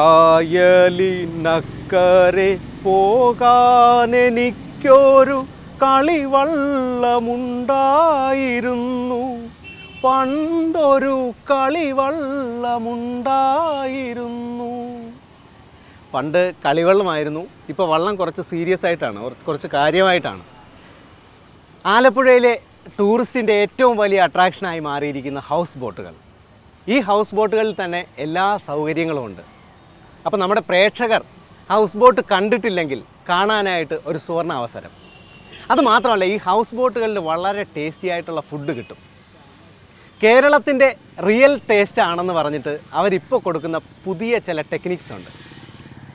കായലിനക്കരെ പോകാനെനിക്കൊരു കളിവള്ളമുണ്ടായിരുന്നു. പണ്ടൊരു കളിവള്ളമുണ്ടായിരുന്നു. പണ്ട് കളിവള്ളമായിരുന്നു ഇപ്പോൾ വള്ളം കുറച്ച് സീരിയസ് ആയിട്ടാണ് കുറച്ച് കാര്യമായിട്ടാണ്. ആലപ്പുഴയിലെ ടൂറിസ്റ്റിന്റെ ഏറ്റവും വലിയ അട്രാക്ഷനായി മാറിയിരിക്കുന്ന ഹൗസ് ബോട്ടുകൾ. ഈ ഹൗസ് ബോട്ടുകളിൽ തന്നെ എല്ലാ സൗകര്യങ്ങളും ഉണ്ട്. അപ്പോൾ നമ്മുടെ പ്രേക്ഷകർ ഹൗസ് ബോട്ട് കണ്ടിട്ടില്ലെങ്കിൽ കാണാനായിട്ട് ഒരു സുവർണ അവസരം. അതുമാത്രമല്ല ഈ ഹൗസ് ബോട്ടുകളിൽ വളരെ ടേസ്റ്റി ആയിട്ടുള്ള ഫുഡ് കിട്ടും. കേരളത്തിന്റെ റിയൽ ടേസ്റ്റ് ആണെന്ന് പറഞ്ഞിട്ട് അവരിപ്പോൾ കൊടുക്കുന്ന പുതിയ ചില ടെക്നിക്സ് ഉണ്ട്.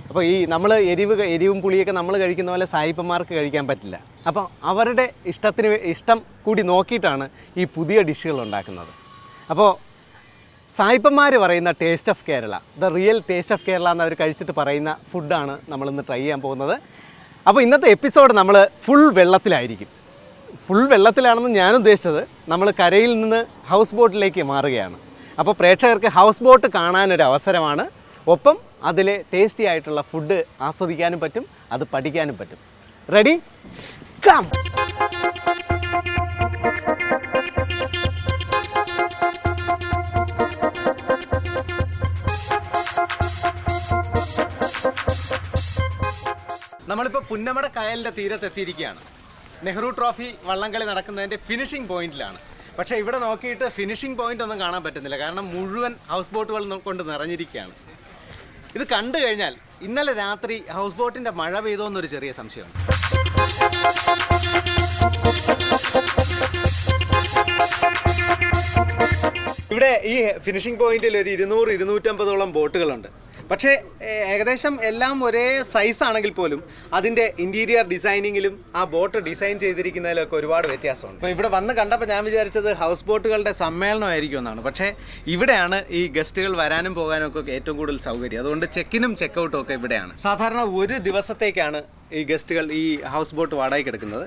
അപ്പോൾ ഈ നമ്മൾ എരിവ് എരിവും പുളിയൊക്കെ നമ്മൾ കഴിക്കുന്ന പോലെ സായിപ്പന്മാർക്ക് കഴിക്കാൻ പറ്റില്ല. അപ്പോൾ അവരുടെ ഇഷ്ടത്തിന് ഇഷ്ടം കൂടി നോക്കിയിട്ടാണ് ഈ പുതിയ ഡിഷുകൾ ഉണ്ടാക്കുന്നത്. അപ്പോൾ സായിപ്പന്മാർ പറയുന്ന taste of Kerala. The real taste of Kerala എന്ന് അവർ കഴിച്ചിട്ട് പറയുന്ന ഫുഡാണ് നമ്മളിന്ന് ട്രൈ ചെയ്യാൻ പോകുന്നത്. അപ്പോൾ ഇന്നത്തെ എപ്പിസോഡ് നമ്മൾ ഫുൾ വെള്ളത്തിലായിരിക്കും. ഫുൾ വെള്ളത്തിലാണെന്ന് ഞാൻ ഉദ്ദേശിച്ചത് നമ്മൾ കരയിൽ നിന്ന് ഹൗസ് ബോട്ടിലേക്ക് മാറുകയാണ്. അപ്പോൾ പ്രേക്ഷകർക്ക് ഹൗസ് ബോട്ട് കാണാനൊരു അവസരമാണ്. ഒപ്പം അതിലെ ടേസ്റ്റി ആയിട്ടുള്ള ഫുഡ് ആസ്വദിക്കാനും പറ്റും അത് പഠിക്കാനും പറ്റും. റെഡി കം നമ്മളിപ്പോൾ പുന്നമട കായലിന്റെ തീരത്തെത്തിയിരിക്കുകയാണ് നെഹ്റു ട്രോഫി വള്ളംകളി നടക്കുന്നതിന്റെ ഫിനിഷിംഗ് പോയിന്റിലാണ് പക്ഷേ ഇവിടെ നോക്കിയിട്ട് ഫിനിഷിംഗ് പോയിന്റ് ഒന്നും കാണാൻ പറ്റുന്നില്ല. കാരണം മുഴുവൻ ഹൗസ് ബോട്ടുകൾ കൊണ്ട് നിറഞ്ഞിരിക്കുകയാണ്. ഇത് കണ്ടു കഴിഞ്ഞാൽ ഇന്നലെ രാത്രി ഹൗസ് ബോട്ടിന്റെ മഴ പെയ്തോ എന്നൊരു ചെറിയ സംശയമാണ് ഇവിടെ ഈ ഫിനിഷിംഗ് പോയിന്റിൽ ഒരു ഇരുന്നൂറ് ഇരുന്നൂറ്റമ്പതോളം ബോട്ടുകളുണ്ട് പക്ഷേ ഏകദേശം എല്ലാം ഒരേ സൈസ് ആണെങ്കിൽ പോലും അതിന്റെ ഇന്റീരിയർ ഡിസൈനിങ്ങിലും ആ ബോട്ട് ഡിസൈൻ ചെയ്തിരിക്കുന്നതിലൊക്കെ ഒരുപാട് വ്യത്യാസമുണ്ട്. അപ്പോൾ ഇവിടെ വന്ന് കണ്ടപ്പോൾ ഞാൻ വിചാരിച്ചത് ഹൗസ് ബോട്ടുകളുടെ സമ്മേളനമായിരിക്കും എന്നാണ്. പക്ഷേ ഇവിടെയാണ് ഈ ഗസ്റ്റുകൾ വരാനും പോകാനും ഒക്കെ ഏറ്റവും കൂടുതൽ സൗകര്യം. അതുകൊണ്ട് ചെക്കിനും ചെക്കൗട്ടും ഒക്കെ ഇവിടെയാണ്. സാധാരണ ഒരു ദിവസത്തേക്കാണ് ഈ ഗസ്റ്റുകൾ ഈ ഹൗസ് ബോട്ട് വാടകയ്ക്ക് എടുക്കുന്നത്.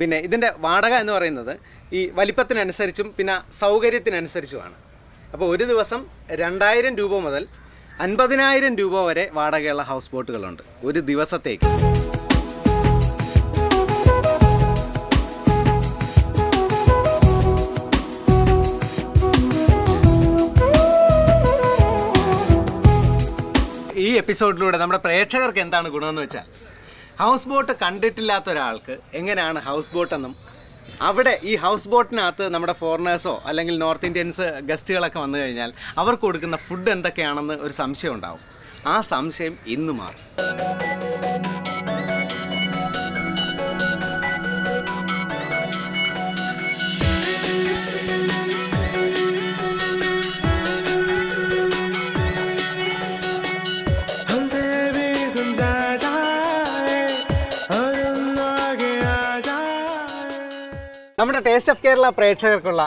പിന്നെ ഇതിന്റെ വാടക എന്ന് പറയുന്നത് ഈ വലിപ്പത്തിനനുസരിച്ചും പിന്നെ സൗകര്യത്തിനനുസരിച്ചുമാണ്. അപ്പോൾ ഒരു ദിവസം രണ്ടായിരം രൂപ മുതൽ അൻപതിനായിരം രൂപ വരെ വാടകയുള്ള ഹൗസ് ബോട്ടുകളുണ്ട് ഒരു ദിവസത്തേക്ക്. ഈ എപ്പിസോഡിലൂടെ നമ്മുടെ പ്രേക്ഷകർക്ക് എന്താണ് ഗുണമെന്ന് വെച്ചാൽ ഹൗസ് ബോട്ട് കണ്ടിട്ടില്ലാത്ത ഒരാൾക്ക് എങ്ങനെയാണ് ഹൗസ് ബോട്ടെന്നും അവിടെ ഈ ഹൗസ് ബോട്ടിനകത്ത് നമ്മുടെ ഫോറിനേഴ്സോ അല്ലെങ്കിൽ നോർത്ത് ഇന്ത്യൻസ് ഗസ്റ്റുകളൊക്കെ വന്നു കഴിഞ്ഞാൽ അവർക്ക് കൊടുക്കുന്ന ഫുഡ് എന്തൊക്കെയാണെന്ന് ഒരു സംശയം ഉണ്ടാവും. ആ സംശയം ഇന്ന് മാറും. നമ്മുടെ ടേസ്റ്റ് ഓഫ് കേരള പ്രേക്ഷകർക്കുള്ള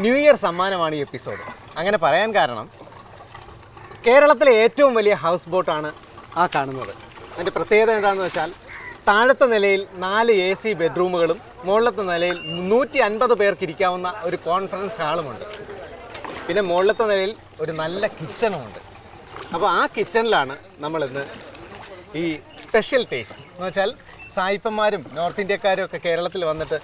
ന്യൂ ഇയർ സമ്മാനമാണ് ഈ എപ്പിസോഡ് അങ്ങനെ പറയാൻ കാരണം കേരളത്തിലെ ഏറ്റവും വലിയ ഹൗസ് ബോട്ടാണ് ആ കാണുന്നത്. അതിന്റെ പ്രത്യേകത എന്താണെന്ന് വെച്ചാൽ താഴത്തെ നിലയിൽ നാല് എ സി ബെഡ്റൂമുകളും മുകളിലത്തെ നിലയിൽ നൂറ്റി അൻപത് പേർക്ക് ഇരിക്കാവുന്ന ഒരു കോൺഫറൻസ് ഹാളുമുണ്ട് പിന്നെ മുകളിലത്തെ നിലയിൽ ഒരു നല്ല കിച്ചണുമുണ്ട് അപ്പോൾ ആ കിച്ചണിലാണ് നമ്മളിന്ന് ഈ സ്പെഷ്യൽ ടേസ്റ്റ് എന്ന് വെച്ചാൽ സായിപ്പന്മാരും നോർത്ത് ഇന്ത്യക്കാരും ഒക്കെ കേരളത്തിൽ വന്നിട്ട്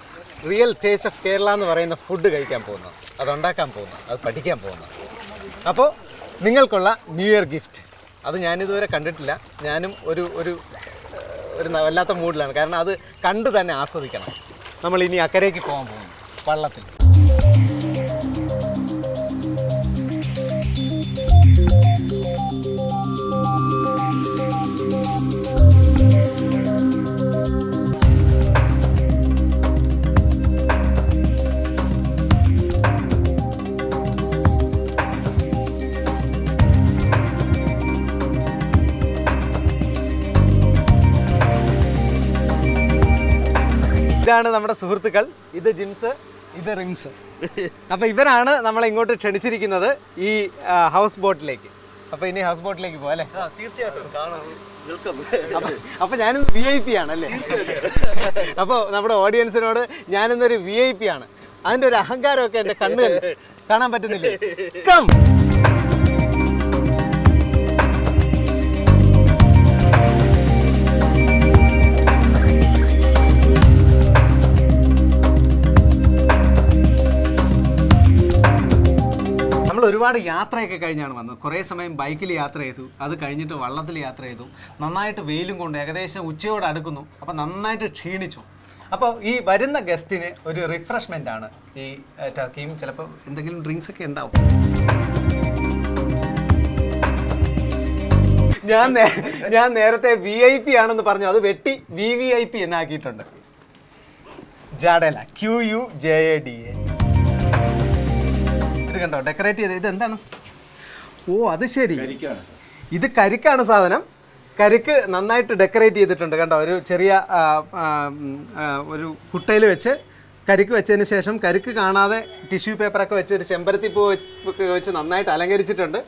റിയൽ ടേസ്റ്റ് ഓഫ് കേരള എന്ന് പറയുന്ന ഫുഡ് കഴിക്കാൻ പോകുന്നു. അത് ഉണ്ടാക്കാൻ പോകുന്നു. അത് പഠിക്കാൻ പോകുന്നു. അപ്പോൾ നിങ്ങൾക്കുള്ള ന്യൂ ഇയർ ഗിഫ്റ്റ് അത് ഞാനിതുവരെ കണ്ടിട്ടില്ല. ഞാനും ഒരു ഒരു ഒരു വല്ലാത്ത മൂഡിലാണ് കാരണം അത് കണ്ടു തന്നെ ആസ്വദിക്കണം. നമ്മൾ ഇനി അക്കരയ്ക്ക് പോകാൻ പോകുന്നു. വള്ളത്തിൽ. ഇതാണ് നമ്മുടെ സുഹൃത്തുക്കൾ. ഇത് ജിംസ് ഇത് റിംസ് അപ്പൊ ഇവരാണ് നമ്മളെ ഇങ്ങോട്ട് ക്ഷണിച്ചിരിക്കുന്നത് ഈ ഹൗസ് ബോട്ടിലേക്ക്. അപ്പൊ ഇനി ഹൗസ് ബോട്ടിലേക്ക് പോകാം അല്ലേ? തീർച്ചയായിട്ടും. അപ്പൊ ഞാനിന്ന് ഞാനും വി ഐ പി ആണ് അല്ലേ? അപ്പോൾ നമ്മുടെ ഓഡിയൻസിനോട് ഞാനിന്നൊരു വി ഐ പി ആണ്. അതിന്റെ ഒരു അഹങ്കാരമൊക്കെ എന്റെ കണ്ണുകൾ കാണാൻ പറ്റുന്നില്ലേ? കം ഒരുപാട് യാത്രയൊക്കെ കഴിഞ്ഞാണ് വന്നത്. കുറേ സമയം ബൈക്കിൽ യാത്ര ചെയ്തു. അത് കഴിഞ്ഞിട്ട് വള്ളത്തിൽ യാത്ര ചെയ്തു. നന്നായിട്ട് വെയിലും കൊണ്ട് ഏകദേശം ഉച്ചയോട് അടുക്കുന്നു. അപ്പോൾ നന്നായിട്ട് ക്ഷീണിച്ചു. അപ്പോൾ ഈ വരുന്ന ഗസ്റ്റിന് ഒരു റിഫ്രഷ്മെന്റ് ആണ് ഈ ടർക്കിയും ചിലപ്പോൾ എന്തെങ്കിലും ഡ്രിങ്ക്സ് ഒക്കെ ഉണ്ടാവും. ഞാൻ ഞാൻ നേരത്തെ വി ഐ പി ആണെന്ന് പറഞ്ഞു. അത് വെട്ടി വി വി ഐ പി എന്നാക്കിയിട്ടുണ്ട്. ജാഡല. Q U J A D A ഇത് കണ്ടോ? ഡെക്കറേറ്റ് ചെയ്ത്. ഇത് എന്താണ്? ഓ അത് ശരി. ഇത് കരിക്കാണ് സാധനം. കരിക്ക് നന്നായിട്ട് ഡെക്കറേറ്റ് ചെയ്തിട്ടുണ്ട്. കണ്ടോ? ഒരു ചെറിയ ഒരു കുട്ടയിൽ വെച്ച് കരിക്ക് വെച്ചതിന് ശേഷം കരിക്ക് കാണാതെ ടിഷ്യൂ പേപ്പറൊക്കെ വെച്ച് ഒരു ചെമ്പരത്തി പൂ വെച്ച് നന്നായിട്ട് അലങ്കരിച്ചിട്ടുണ്ട്.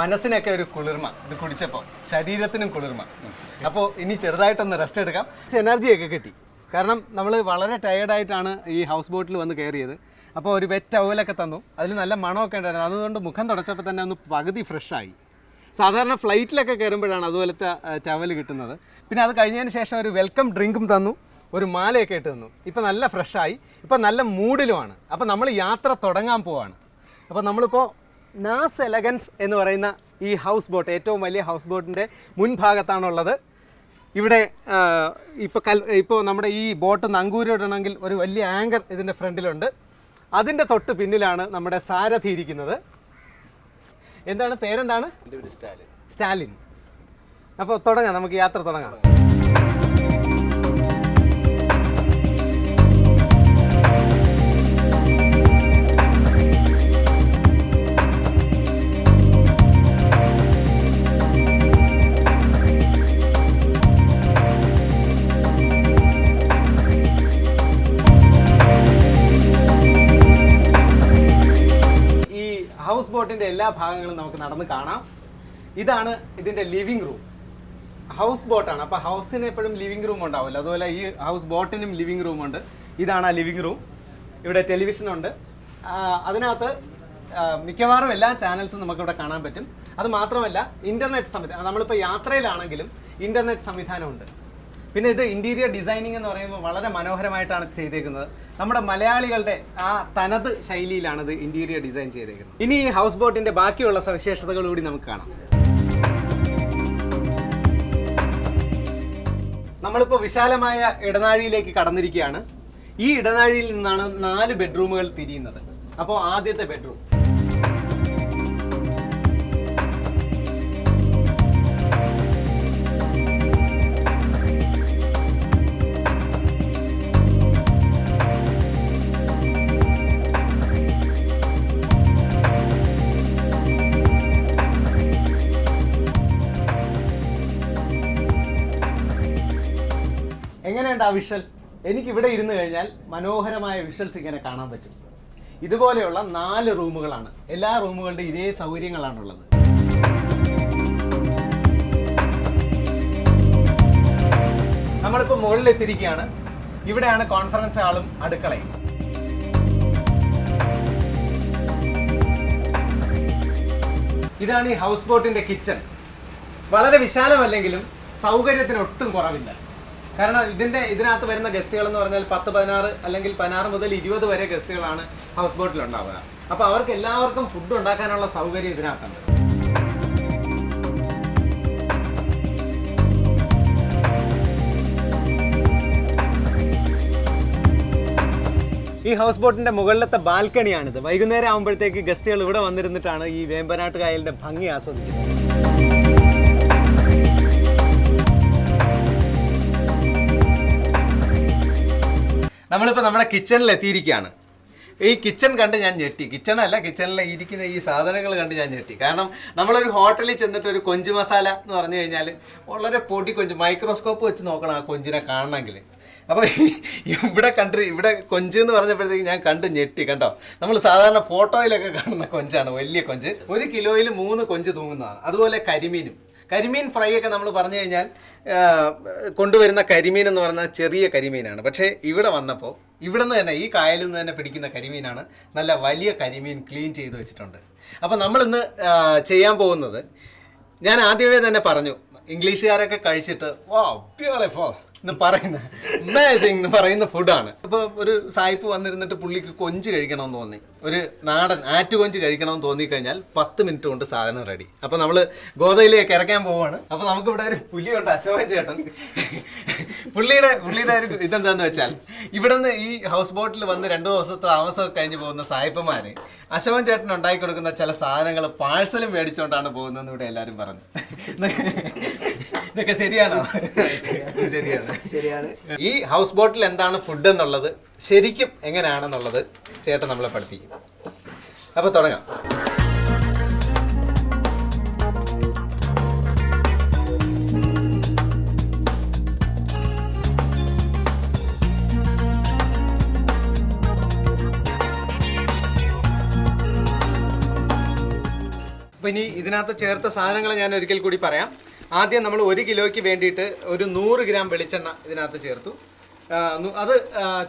മനസ്സിനൊക്കെ ഒരു കുളിർമ. ഇത് കുടിച്ചപ്പോൾ ശരീരത്തിനും കുളിർമ. അപ്പോൾ ഇനി ചെറുതായിട്ടൊന്ന് റെസ്റ്റ് എടുക്കാം. എനർജിയൊക്കെ കിട്ടി. കാരണം നമ്മൾ വളരെ ടയേർഡായിട്ടാണ് ഈ ഹൗസ് ബോട്ടിൽ വന്ന് കയറിയത് അപ്പോൾ ഒരു വെറ്റ് അവലൊക്കെ തന്നു. അതിൽ നല്ല മണമൊക്കെ ഉണ്ടായിരുന്നു. അതുകൊണ്ട് മുഖം തുടച്ചപ്പോൾ തന്നെ ഒന്ന് പകുതി ഫ്രഷായി സാധാരണ ഫ്ലൈറ്റിലൊക്കെ കയറുമ്പോഴാണ് അതുപോലത്തെ ടവൽ കിട്ടുന്നത്. പിന്നെ അത് കഴിഞ്ഞതിന് ശേഷം ഒരു വെൽക്കം ഡ്രിങ്കും തന്നു. ഒരു മാലയൊക്കെ ഇട്ട് തന്നു. ഇപ്പോൾ നല്ല ഫ്രഷായി ഇപ്പോൾ നല്ല മൂഡിലുമാണ്. അപ്പോൾ നമ്മൾ യാത്ര തുടങ്ങാൻ പോവാണ്. അപ്പോൾ നമ്മളിപ്പോൾ നാസ് എലഗൻസ് എന്ന് പറയുന്ന ഈ ഹൗസ് ബോട്ട് ഏറ്റവും വലിയ ഹൗസ് ബോട്ടിന്റെ മുൻഭാഗത്താണുള്ളത്. ഇവിടെ ഇപ്പോൾ കൽ ഇപ്പോൾ നമ്മുടെ ഈ ബോട്ട് നങ്കൂരിടണമെങ്കിൽ ഒരു വലിയ ആങ്കർ ഇതിന്റെ ഫ്രണ്ടിലുണ്ട്. അതിന്റെ തൊട്ട് പിന്നിലാണ് നമ്മുടെ സാരഥി ഇരിക്കുന്നത്. എന്താണ്? പേരെന്താണ്? സ്റ്റാലിൻ. അപ്പോൾ തുടങ്ങാം നമുക്ക് യാത്ര തുടങ്ങാം. ഹൗസ് എല്ലാ ഭാഗങ്ങളും നമുക്ക് നടന്ന് കാണാം. ഇതാണ് ഇതിന്റെ ലിവിംഗ് റൂം ഹൗസ് ബോട്ടാണ് അപ്പോൾ ഹൗസിന് എപ്പോഴും ലിവിംഗ് റൂം ഉണ്ടാവില്ല അതുപോലെ ഈ ഹൗസ് ബോട്ടിനും ലിവിംഗ് റൂം ഉണ്ട്. ഇതാണ് ആ ലിവിംഗ് റൂം ഇവിടെ ടെലിവിഷൻ ഉണ്ട്. അതിനകത്ത് മിക്കവാറും എല്ലാ ചാനൽസും നമുക്കിവിടെ കാണാൻ പറ്റും. അത് മാത്രമല്ല ഇന്റർനെറ്റ് സംവിധാനം നമ്മളിപ്പോൾ യാത്രയിലാണെങ്കിലും ഇന്റർനെറ്റ് സംവിധാനമുണ്ട്. പിന്നെ ഇത് ഇന്റീരിയർ ഡിസൈനിങ് എന്ന് പറയുമ്പോൾ വളരെ മനോഹരമായിട്ടാണ് ചെയ്തേക്കുന്നത്. നമ്മുടെ മലയാളികളുടെ ആ തനത് ശൈലിയിലാണ് ഇത് ഇന്റീരിയർ ഡിസൈൻ ചെയ്തേക്കുന്നത്. ഇനി ഈ ഹൗസ് ബോട്ടിന്റെ ബാക്കിയുള്ള സവിശേഷതകൾ കൂടി നമുക്ക് കാണാം. നമ്മളിപ്പോൾ വിശാലമായ ഇടനാഴിയിലേക്ക് കടന്നിരിക്കുകയാണ്. ഈ ഇടനാഴിയിൽ നിന്നാണ് നാല് ബെഡ്റൂമുകൾ തിരിയുന്നത്. അപ്പോൾ ആദ്യത്തെ ബെഡ്റൂം ആ വിഷ്വൽ. എനിക്ക് ഇവിടെ ഇരുന്ന് കഴിഞ്ഞാൽ മനോഹരമായ വിഷ്വൽസ് ഇങ്ങനെ കാണാൻ പറ്റും. ഇതുപോലെയുള്ള നാല് റൂമുകളാണ്. എല്ലാ റൂമുകളുടെ ഇതേ സൗകര്യങ്ങളാണുള്ളത്. നമ്മളിപ്പോൾ മുകളിൽ എത്തിയിരിക്കുകയാണ് ഇവിടെയാണ് കോൺഫറൻസ് ഹാളും അടുക്കളയും. ഇതാണ് ഈ ഹൗസ് ബോട്ടിന്റെ കിച്ചൺ വളരെ വിശാലമല്ലെങ്കിലും സൗകര്യത്തിന് ഒട്ടും കുറവില്ല. കാരണം ഇതിന്റെ ഇതിനകത്ത് വരുന്ന ഗസ്റ്റുകൾ എന്ന് പറഞ്ഞാൽ പത്ത് പതിനാറ് അല്ലെങ്കിൽ പതിനാറ് മുതൽ ഇരുപത് വരെ ഗസ്റ്റുകളാണ് ഹൗസ് ബോട്ടിൽ ഉണ്ടാവുക. അപ്പോൾ അവർക്ക് എല്ലാവർക്കും ഫുഡ് ഉണ്ടാക്കാനുള്ള സൗകര്യം ഇതിനകത്തുണ്ട്. ഈ ഹൗസ് ബോട്ടിന്റെ മുകളിലത്തെ ബാൽക്കണിയാണിത് വൈകുന്നേരം ആകുമ്പോഴത്തേക്ക് ഗസ്റ്റുകൾ ഇവിടെ വന്നിരുന്നിട്ടാണ് ഈ വേമ്പനാട്ട് കായലിന്റെ ഭംഗി ആസ്വദിക്കുന്നത്. നമ്മളിപ്പോൾ നമ്മുടെ കിച്ചണിൽ എത്തിയിരിക്കുകയാണ്. ഈ കിച്ചൺ കണ്ട് ഞാൻ ഞെട്ടി. കിച്ചണല്ല കിച്ചണിൽ ഇരിക്കുന്ന ഈ സാധനങ്ങൾ കണ്ട് ഞാൻ ഞെട്ടി. കാരണം നമ്മളൊരു ഹോട്ടലിൽ ചെന്നിട്ട് ഒരു കൊഞ്ച് മസാല എന്ന് പറഞ്ഞു കഴിഞ്ഞാൽ വളരെ പൊടി കൊഞ്ച് മൈക്രോസ്കോപ്പ് വെച്ച് നോക്കണം ആ കൊഞ്ചിനെ കാണണമെങ്കിൽ അപ്പോൾ ഇവിടെ കണ്ട് ഇവിടെ കൊഞ്ച് എന്ന് പറഞ്ഞപ്പോഴത്തേക്ക് ഞാൻ കണ്ട് ഞെട്ടി. കണ്ടോ? നമ്മൾ സാധാരണ ഫോട്ടോയിലൊക്കെ കാണുന്ന കൊഞ്ചാണ് വലിയ കൊഞ്ച്. ഒരു കിലോയിൽ മൂന്ന് കൊഞ്ച് തൂങ്ങുന്നതാണ്. അതുപോലെ കരിമീനും. കരിമീൻ ഫ്രൈ ഒക്കെ നമ്മൾ പറഞ്ഞു കഴിഞ്ഞാൽ കൊണ്ടുവരുന്ന കരിമീൻ എന്ന് പറഞ്ഞാൽ ചെറിയ കരിമീനാണ്. പക്ഷേ ഇവിടെ വന്നപ്പോൾ ഇവിടെ നിന്ന് തന്നെ ഈ കായലിൽ നിന്ന് തന്നെ പിടിക്കുന്ന കരിമീനാണ് നല്ല വലിയ കരിമീൻ ക്ലീൻ ചെയ്ത് വെച്ചിട്ടുണ്ട്. അപ്പോൾ നമ്മളിന്ന് ചെയ്യാൻ പോകുന്നത് ഞാൻ ആദ്യമേ തന്നെ പറഞ്ഞു ഇംഗ്ലീഷുകാരൊക്കെ കഴിച്ചിട്ട് വാ ബ്യൂട്ടിഫുൾ എന്ന് പറയുന്ന അമേസിംഗ് എന്ന് പറയുന്ന ഫുഡാണ് അപ്പോൾ ഒരു സായിപ്പ് വന്നിരുന്നിട്ട് പുള്ളിക്ക് കൊഞ്ച് കഴിക്കണമെന്ന് തോന്നി. ഒരു നാടൻ ആറ്റ് കൊഞ്ച് കഴിക്കണമെന്ന് തോന്നിക്കഴിഞ്ഞാൽ പത്ത് മിനിറ്റ് കൊണ്ട് സാധനം റെഡി അപ്പോൾ നമ്മൾ ഗോതയിലേക്ക് ഇറക്കാൻ പോവാണ്. അപ്പോൾ നമുക്കിവിടെ ഒരു പുലിയുണ്ട് അശോകൻ ചേട്ടൻ. പുള്ളിയുടെ പുള്ളിയുടെ ഒരു ഇതെന്താന്ന് വെച്ചാൽ ഇവിടുന്ന് ഈ ഹൗസ് ബോട്ടിൽ വന്ന് രണ്ടു ദിവസത്തെ താമസമൊക്കെ കഴിഞ്ഞ് പോകുന്ന സായിപ്പന്മാര് അശോകൻ ചേട്ടൻ ഉണ്ടാക്കി കൊടുക്കുന്ന ചില സാധനങ്ങൾ പാഴ്സലും മേടിച്ചുകൊണ്ടാണ് പോകുന്നതെന്ന് ഇവിടെ എല്ലാവരും പറഞ്ഞു. ഇതൊക്കെ ശരിയാണോ? ശരിയാണ്. ശരിയാണ്. ഈ ഹൗസ് ബോട്ടിൽ എന്താണ് ഫുഡ് എന്നുള്ളത് ശരിക്കും എങ്ങനെയാണെന്നുള്ളത് ചേട്ടൻ നമ്മളെ പഠിപ്പിക്കും. അപ്പൊ തുടങ്ങാം. അപ്പോൾ ഇനി ഇതിനകത്ത് ചേർത്ത സാധനങ്ങൾ ഞാൻ ഒരിക്കൽ കൂടി പറയാം. ആദ്യം നമ്മൾ ഒരു കിലോയ്ക്ക് വേണ്ടിയിട്ട് ഒരു നൂറ് ഗ്രാം വെളിച്ചെണ്ണ ഇതിനകത്ത് ചേർത്തു. അത്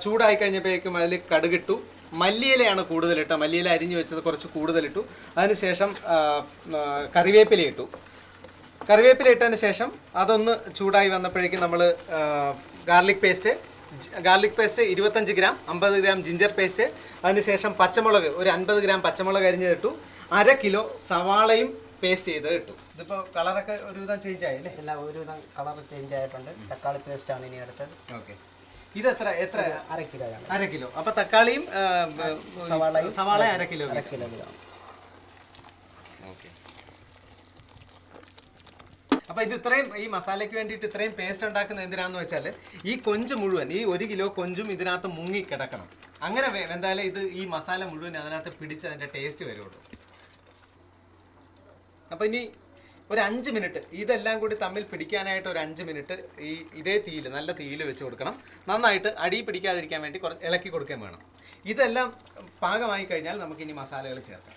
ചൂടായി കഴിഞ്ഞപ്പോഴേക്കും അതിൽ കടുകിട്ടു. മല്ലിയിലയാണ് കൂടുതലിട്ട മല്ലിയില അരിഞ്ഞു വെച്ചത് കുറച്ച് കൂടുതലിട്ടു അതിനുശേഷം കറിവേപ്പില ഇട്ടു. കറിവേപ്പില ഇട്ടതിന് ശേഷം അതൊന്ന് ചൂടായി വന്നപ്പോഴേക്കും നമ്മൾ ഗാർലിക് പേസ്റ്റ് ഗാർലിക് പേസ്റ്റ് ഇരുപത്തഞ്ച് ഗ്രാം അമ്പത് ഗ്രാം ജിഞ്ചർ പേസ്റ്റ് അതിനുശേഷം പച്ചമുളക് ഒരു അൻപത് ഗ്രാം പച്ചമുളക് അരിഞ്ഞിട്ടു അര കിലോ സവാളയും പേസ്റ്റ് ചെയ്ത് കിട്ടും ഇതിപ്പോൾ കളറൊക്കെ ഒരുവിധം ചേഞ്ച് ആയില്ലേ എല്ലാം ഒരുവിധം കളർ ചേഞ്ച് ആയിട്ടുണ്ട്. തക്കാളി പേസ്റ്റ് ആണ് ഇനി അടുത്തത്. ഓക്കെ ഇത് എത്ര എത്ര? അര കിലോ അര കിലോ. അപ്പൊ തക്കാളിയും സവാളയും സവാള അര കിലോ അര കിലോ ഓക്കെ അപ്പൊ ഇത് ഇത്രയും ഈ മസാലയ്ക്ക് വേണ്ടിയിട്ട് ഇത്രയും പേസ്റ്റ് ഉണ്ടാക്കുന്ന എന്തിനാന്ന് വെച്ചാൽ ഈ കൊഞ്ച് മുഴുവൻ ഈ ഒരു കിലോ കൊഞ്ചും ഇതിനകത്ത് മുങ്ങി കിടക്കണം. അങ്ങനെ എന്തായാലും ഇത് ഈ മസാല മുഴുവൻ അതിനകത്ത് പിടിച്ച് അതിന്റെ ടേസ്റ്റ് വരുള്ളൂ. അപ്പൊ ഇനി ഒരു അഞ്ച് മിനിറ്റ് ഇതെല്ലാം കൂടി തമ്മിൽ പിടിക്കാനായിട്ട് ഒരു അഞ്ച് മിനിറ്റ് ഈ ഇതേ തീയിൽ നല്ല തീയിൽ വെച്ച് കൊടുക്കണം. നന്നായിട്ട് അടി പിടിക്കാതിരിക്കാൻ വേണ്ടി കുറച്ച് ഇളക്കി കൊടുക്കുകയും വേണം. ഇതെല്ലാം പാകമായി കഴിഞ്ഞാൽ നമുക്ക് ഇനി മസാലകൾ ചേർക്കാം.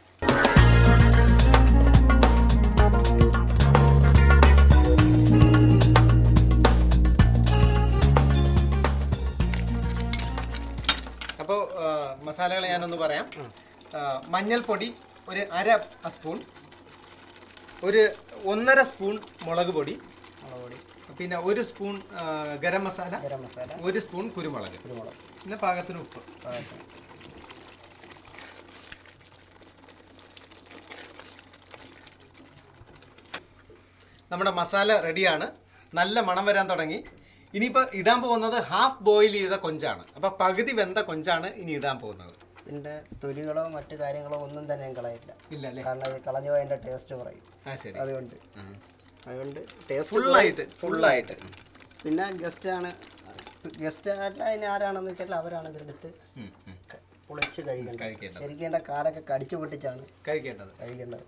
അപ്പോൾ മസാലകൾ ഞാനൊന്ന് പറയാം. മഞ്ഞൾപ്പൊടി ഒരു അര സ്പൂൺ ഒരു ഒന്നര സ്പൂൺ മുളക് പൊടി. മുളക് പൊടി. പിന്നെ ഒരു സ്പൂൺ ഗരം മസാല. ഗരം മസാല. ഒരു സ്പൂൺ കുരുമുളക്. കുരുമുളക്. പിന്നെ പാകത്തിന് ഉപ്പ്. നമ്മുടെ മസാല റെഡിയാണ്. നല്ല മണം വരാൻ തുടങ്ങി. ഇനിയിപ്പോൾ ഇടാൻ പോകുന്നത് ഹാഫ് ബോയിൽ ചെയ്ത കൊഞ്ചാണ്. അപ്പോൾ പകുതി വെന്ത കൊഞ്ചാണ് ഇനി ഇടാൻ പോകുന്നത്. ഇതിന്റെ തൊലികളോ മറ്റു കാര്യങ്ങളോ ഒന്നും തന്നെ ഞാൻ കളയില്ല. ഇല്ല കാരണം ഇത് കളഞ്ഞു പോയതിന്റെ ടേസ്റ്റ് കുറയും. അതുകൊണ്ട്. അതുകൊണ്ട് ടേസ്റ്റ് ഫുള്ളായിട്ട് ഫുള്ളായിട്ട് പിന്നെ ഗസ്റ്റ് ആണ്. ഗസ്റ്റ് അതിന് ആരാണെന്ന് വെച്ചാൽ അവരാണ് ഇതെടുത്ത് ക- പൊളിച്ച് കഴിക്കേണ്ടത്. ശരിക്കും എന്റെ കാലൊക്കെ കടിച്ചു പൊട്ടിച്ചാണ് കഴിക്കേണ്ടത്. കഴിക്കേണ്ടത്.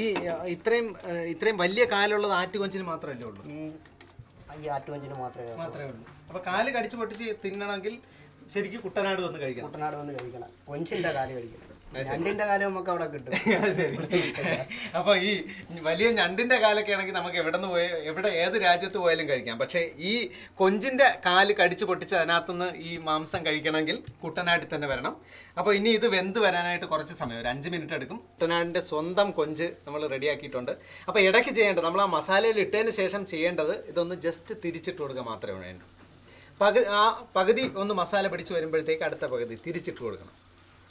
ഈ ഇത്രയും ഇത്രയും വലിയ കാലുള്ളത് ആറ്റുകൊഞ്ചിന് മാത്രമല്ലേ ഉള്ളൂ? ഈ ഈ ആറ്റുകൊഞ്ചിന് മാത്രമേ മാത്രമേ ഉള്ളൂ. അപ്പോൾ കാൽ കടിച്ചു പൊട്ടിച്ച് തിന്നണമെങ്കിൽ ശരിക്കും കുട്ടനാട് വന്ന് കഴിക്കണം. കുട്ടനാട് വന്ന് കഴിക്കണം. കൊഞ്ചിന്റെ കാൽ കഴിക്കണം. ഞണ്ടിന്റെ കാലം നമുക്ക് അവിടെ കിട്ടും. അപ്പൊ ശരി. ഈ വലിയ ഞണ്ടിന്റെ കാലൊക്കെ ആണെങ്കിൽ നമുക്ക് എവിടെ നിന്ന് പോയി എവിടെ ഏത് രാജ്യത്ത് പോയാലും കഴിക്കാം. പക്ഷേ ഈ കൊഞ്ചിന്റെ കാൽ കടിച്ച് പൊട്ടിച്ച് അതിനകത്തുനിന്ന് ഈ മാംസം കഴിക്കണമെങ്കിൽ കുട്ടനാട്ടിൽ തന്നെ വരണം. അപ്പോൾ ഇനി ഇത് വെന്ത് വരാനായിട്ട് കുറച്ച് സമയം ഒരു അഞ്ച് മിനിറ്റ് എടുക്കും. കുട്ടനാടിന്റെ സ്വന്തം കൊഞ്ച് നമ്മൾ റെഡിയാക്കിയിട്ടുണ്ട്. അപ്പോൾ ഇടയ്ക്ക് ചെയ്യേണ്ടത് നമ്മൾ ആ മസാലയിൽ ഇട്ടതിന് ശേഷം ചെയ്യേണ്ടത് ഇതൊന്ന് ജസ്റ്റ് തിരിച്ചിട്ട് കൊടുക്കുക മാത്രമേ വേണ്ടൂ പകുതി ആ പകുതി ഒന്ന് മസാല പിടിച്ച് വരുമ്പോഴത്തേക്ക് അടുത്ത പകുതി തിരിച്ചിട്ട് കൊടുക്കണം.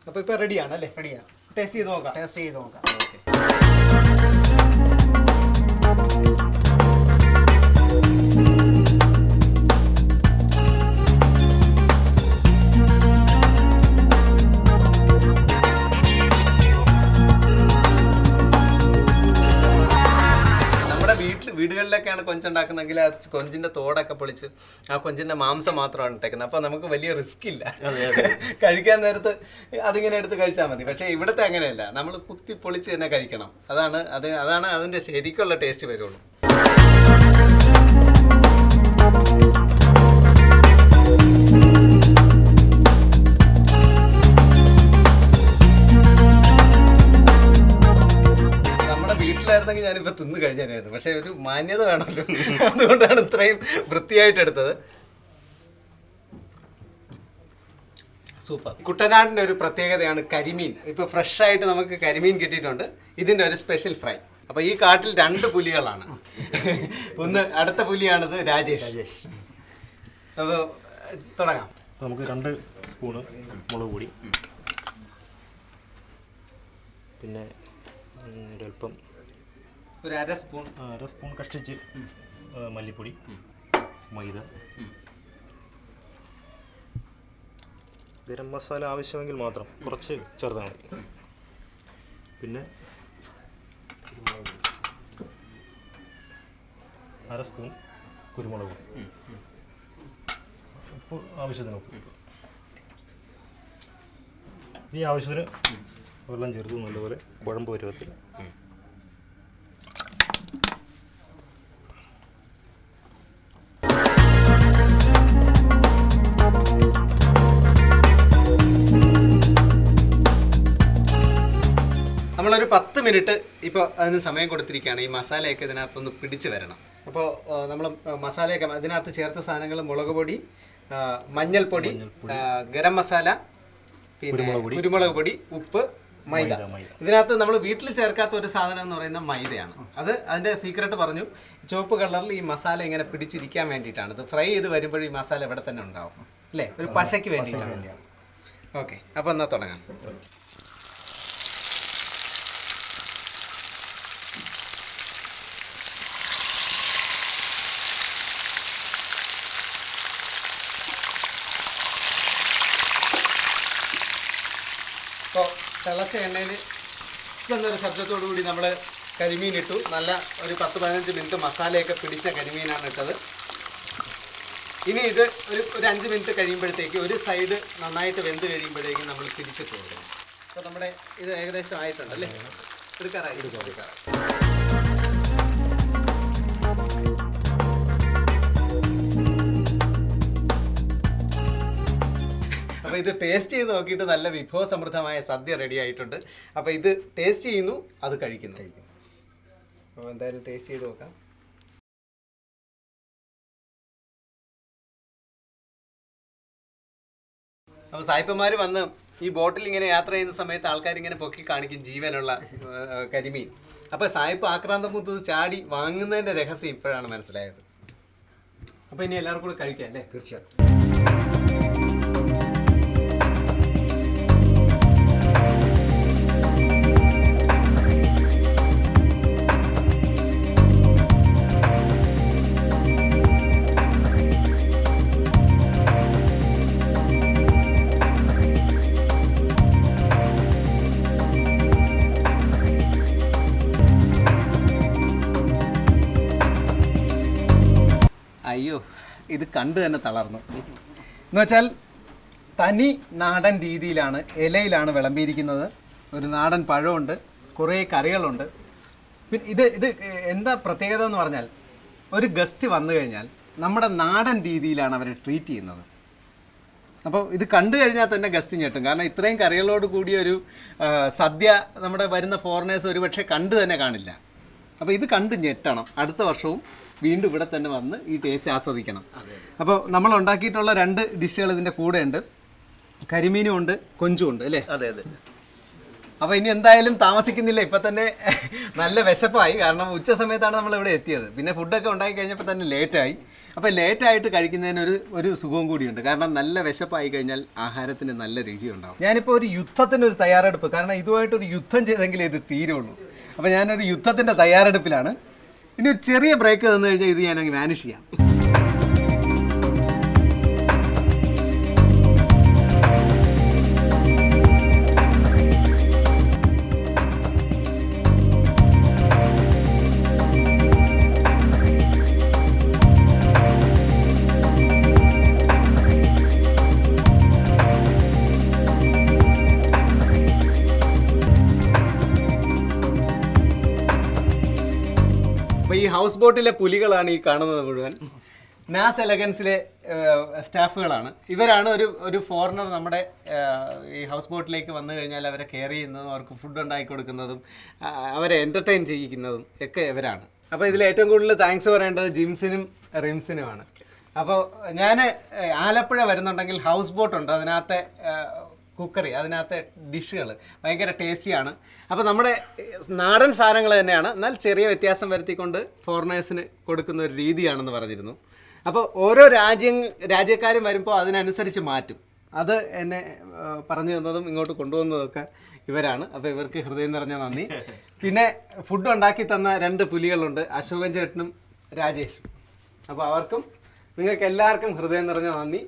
അപ്പോൾ ഇപ്പോൾ റെഡിയാണ് അല്ലേ റെഡിയാണ് ടേസ്റ്റ് ചെയ്ത് നോക്കാം. ടേസ്റ്റ് ചെയ്ത് നോക്കാം. ഓക്കെ വീടുകളിലൊക്കെയാണ് കൊഞ്ചുണ്ടാക്കുന്നെങ്കിൽ ആ കൊഞ്ചിന്റെ തോടൊക്കെ പൊളിച്ച് ആ കൊഞ്ചിന്റെ മാംസം മാത്രമാണ് ഇട്ടേക്കുന്നത്. അപ്പൊ നമുക്ക് വലിയ റിസ്ക് ഇല്ല. കഴിക്കാൻ നേരത്ത് അതിങ്ങനെ എടുത്ത് കഴിച്ചാൽ മതി. പക്ഷേ ഇവിടുത്തെ അങ്ങനെയല്ല. നമ്മൾ കുത്തി പൊളിച്ച് തന്നെ കഴിക്കണം. അതാണ് അത് അതാണ് അതിന്റെ ശരിക്കുള്ള ടേസ്റ്റ് വരുള്ളൂ. വീട്ടിലായിരുന്നെങ്കിൽ ഞാനിപ്പോ തിന്നു കഴിഞ്ഞായിരുന്നു പക്ഷെ ഒരു മാന്യത വേണമല്ലോ. അതുകൊണ്ടാണ് ഇത്രയും വൃത്തിയായിട്ട് എടുത്തത്. സൂപ്പർ. കുട്ടനാടിന്റെ ഒരു പ്രത്യേകതയാണ് കരിമീൻ. ഇപ്പൊ ഫ്രഷ് ആയിട്ട് നമുക്ക് കരിമീൻ കിട്ടിയിട്ടുണ്ട്. ഇതിന്റെ ഒരു സ്പെഷ്യൽ ഫ്രൈ അപ്പോൾ ഈ കാട്ടിൽ രണ്ട് പുലികളാണ്. ഒന്ന് അടുത്ത പുലിയാണത് രാജേഷ്. അപ്പോൾ തുടങ്ങാം. നമുക്ക് രണ്ട് സ്പൂണ് മുളക് പൊടി. പിന്നെ ഒരല്പം ഒരു അര സ്പൂൺ അര സ്പൂൺ കഷ്ടിച്ച് മല്ലിപ്പൊടി മൈദ. ഗരം മസാല ആവശ്യമെങ്കിൽ മാത്രം കുറച്ച് ചേർത്താൽ മതി. പിന്നെ അര സ്പൂൺ കുരുമുളക് പൊടി. ഉപ്പ് ആവശ്യത്തിന് ഉപ്പ്. ഈ ആവശ്യത്തിന് വെള്ളം ചേർത്ത് നല്ലപോലെ കുഴമ്പ് പരുവത്തിൽ മിനിറ്റ് ഇപ്പോൾ അതിന് സമയം കൊടുത്തിരിക്കുകയാണ്. ഈ മസാലയൊക്കെ ഇതിനകത്തൊന്ന് പിടിച്ച് വരണം. അപ്പോൾ നമ്മൾ മസാലയൊക്കെ അതിനകത്ത് ചേർത്ത സാധനങ്ങൾ മുളക് പൊടി മഞ്ഞൾപ്പൊടി ഗരം മസാല പിന്നെ കുരുമുളക് പൊടി. ഉപ്പ് മൈദ. ഇതിനകത്ത് നമ്മൾ വീട്ടിൽ ചേർക്കാത്ത ഒരു സാധനം എന്ന് പറയുന്ന മൈദയാണ്. അത് അതിന്റെ സീക്രട്ട് പറഞ്ഞു ചുവപ്പ് കളറിൽ ഈ മസാല ഇങ്ങനെ പിടിച്ചിരിക്കാൻ വേണ്ടിയിട്ടാണ്. ഇത് ഫ്രൈ ചെയ്ത് വരുമ്പോഴും ഈ മസാല ഇവിടെ തന്നെ ഉണ്ടാവും. അല്ലേ? ഒരു പശയ്ക്ക് വേണ്ടിയിട്ടാണ്. ഓക്കെ. അപ്പോൾ എന്നാൽ തുടങ്ങാം ഇപ്പോൾ തിളച്ച എണ്ണയിൽ എന്നൊരു ശബ്ദത്തോടു കൂടി നമ്മൾ കരിമീൻ ഇട്ടു. നല്ല ഒരു പത്ത് പതിനഞ്ച് മിനിറ്റ് മസാലയൊക്കെ പിടിച്ച കരിമീനാണ് ഇട്ടത്. ഇനി ഇത് ഒരു ഒരു അഞ്ച് മിനിറ്റ് കഴിയുമ്പോഴത്തേക്ക് ഒരു സൈഡ് നന്നായിട്ട് വെന്ത് കഴിയുമ്പോഴത്തേക്കും നമ്മൾ തിരിച്ചിട്ട് കൊടുക്കും അപ്പോൾ നമ്മുടെ ഇത് ഏകദേശം ആയിട്ടുണ്ട് അല്ലേ? എടുക്കാം എടുക്കാറായി അപ്പോൾ ഇത് ടേസ്റ്റ് ചെയ്ത് നോക്കിയിട്ട് നല്ല വിഭവസമൃദ്ധമായ സദ്യ റെഡി ആയിട്ടുണ്ട്. അപ്പോൾ ഇത് ടേസ്റ്റ് ചെയ്യുന്നു അത് കഴിക്കുന്നു. കഴിക്കുന്നു. അപ്പോൾ എന്തായാലും ടേസ്റ്റ് ചെയ്ത് നോക്കാം. അപ്പോൾ സായിപ്പന്മാർ വന്ന് ഈ ബോട്ടിൽ ഇങ്ങനെ യാത്ര ചെയ്യുന്ന സമയത്ത് ആൾക്കാർ ഇങ്ങനെ പൊക്കി കാണിക്കും ജീവനുള്ള കരിമീൻ. അപ്പോൾ സായിപ്പ് ആക്രാന്തം മുത്തത് ചാടി വാങ്ങുന്നതിന്റെ രഹസ്യം ഇപ്പോഴാണ് മനസ്സിലായത്. അപ്പോൾ ഇനി എല്ലാവർക്കും കൂടെ കഴിക്കാം അല്ലേ? തീർച്ചയായിട്ടും. ഇത് കണ്ടു തന്നെ തളർന്നു. എന്ന് വെച്ചാൽ തനി നാടൻ രീതിയിലാണ് ഇലയിലാണ് വിളമ്പിയിരിക്കുന്നത്. ഒരു നാടൻ പഴമുണ്ട് കുറേ കറികളുണ്ട്. പിന്നെ ഇത് ഇത് എന്താ പ്രത്യേകത എന്ന് പറഞ്ഞാൽ ഒരു ഗസ്റ്റ് വന്നു കഴിഞ്ഞാൽ നമ്മുടെ നാടൻ രീതിയിലാണ് അവരെ ട്രീറ്റ് ചെയ്യുന്നത്. അപ്പോൾ ഇത് കണ്ടു കഴിഞ്ഞാൽ തന്നെ ഗസ്റ്റ് ഞെട്ടും. കാരണം ഇത്രയും കറികളോട് കൂടിയ ഒരു സദ്യ നമ്മുടെ വരുന്ന ഫോറിനേഴ്സ് ഒരുപക്ഷെ കണ്ടു തന്നെ കാണില്ല. അപ്പോൾ ഇത് കണ്ട് ഞെട്ടണം. അടുത്ത വർഷവും വീണ്ടും ഇവിടെ തന്നെ വന്ന് ഈ ടേസ്റ്റ് ആസ്വദിക്കണം. അപ്പോൾ നമ്മൾ ഉണ്ടാക്കിയിട്ടുള്ള രണ്ട് ഡിഷുകൾ ഇതിന്റെ കൂടെ ഉണ്ട്. കരിമീനും ഉണ്ട് കൊഞ്ചും ഉണ്ട് അല്ലേ? അതെ അതെ. അപ്പോൾ ഇനി എന്തായാലും താമസിക്കുന്നില്ല. ഇപ്പം തന്നെ നല്ല വിശപ്പായി. കാരണം ഉച്ച സമയത്താണ് നമ്മൾ ഇവിടെ എത്തിയത്. പിന്നെ ഫുഡൊക്കെ ഉണ്ടാക്കി കഴിഞ്ഞപ്പോൾ തന്നെ ലേറ്റായി അപ്പോൾ ലേറ്റായിട്ട് കഴിക്കുന്നതിന് ഒരു ഒരു സുഖവും കൂടിയുണ്ട് കാരണം നല്ല വിശപ്പായി കഴിഞ്ഞാൽ ആഹാരത്തിന് നല്ല രുചി ഉണ്ടാവും. ഞാനിപ്പോൾ ഒരു യുദ്ധത്തിന് ഒരു തയ്യാറെടുപ്പ്. കാരണം ഇതുമായിട്ടൊരു യുദ്ധം ചെയ്തെങ്കിലേ ഇത് തീരുള്ളൂ. അപ്പോൾ ഞാനൊരു യുദ്ധത്തിന്റെ തയ്യാറെടുപ്പിലാണ്. ഇനി ഒരു ചെറിയ ബ്രേക്ക് തന്നു കഴിഞ്ഞാൽ ഇത് ഞാൻ മാനേജ് ചെയ്യാം. ഹൗസ് ബോട്ടിലെ പുലികളാണ് ഈ കാണുന്നത് മുഴുവൻ. നാസ് എലഗൻസിലെ സ്റ്റാഫുകളാണ്. ഇവരാണ് ഒരു ഒരു ഫോറിനർ നമ്മുടെ ഈ ഹൗസ് ബോട്ടിലേക്ക് വന്നു കഴിഞ്ഞാൽ അവരെ കെയർ ചെയ്യുന്നതും അവർക്ക് ഫുഡ് ഉണ്ടാക്കി കൊടുക്കുന്നതും അവരെ എന്റർടൈൻ ചെയ്യിക്കുന്നതും ഒക്കെ ഇവരാണ്. അപ്പോൾ ഇതിൽ ഏറ്റവും കൂടുതൽ താങ്ക്സ് പറയേണ്ടത് ജിംസിനും റിംസിനുമാണ്. അപ്പോൾ ഞാൻ ആലപ്പുഴ വരുന്നുണ്ടെങ്കിൽ ഹൗസ് ബോട്ട് ഉണ്ട്. അതിനകത്തെ കുക്കറി അതിനകത്തെ ഡിഷുകൾ ഭയങ്കര ടേസ്റ്റിയാണ് അപ്പോൾ നമ്മുടെ നാടൻ സാധനങ്ങൾ തന്നെയാണ്. എന്നാൽ ചെറിയ വ്യത്യാസം വരുത്തിക്കൊണ്ട് ഫോറിനേഴ്സിന് കൊടുക്കുന്ന ഒരു രീതിയാണെന്ന് പറഞ്ഞിരുന്നു. അപ്പോൾ ഓരോ രാജ്യം രാജ്യക്കാരും വരുമ്പോൾ അതിനനുസരിച്ച് മാറ്റും. അത് എന്നെ പറഞ്ഞു തന്നതും ഇങ്ങോട്ട് കൊണ്ടുവന്നതൊക്കെ ഇവരാണ്. അപ്പോൾ ഇവർക്ക് ഹൃദയം നിറഞ്ഞ നന്ദി. പിന്നെ ഫുഡ് ഉണ്ടാക്കി തന്ന രണ്ട് പുലികളുണ്ട്. അശോകൻ ചേട്ടനും രാജേഷും. അപ്പോൾ അവർക്കും നിങ്ങൾക്ക് എല്ലാവർക്കും ഹൃദയം നിറഞ്ഞ നന്ദി.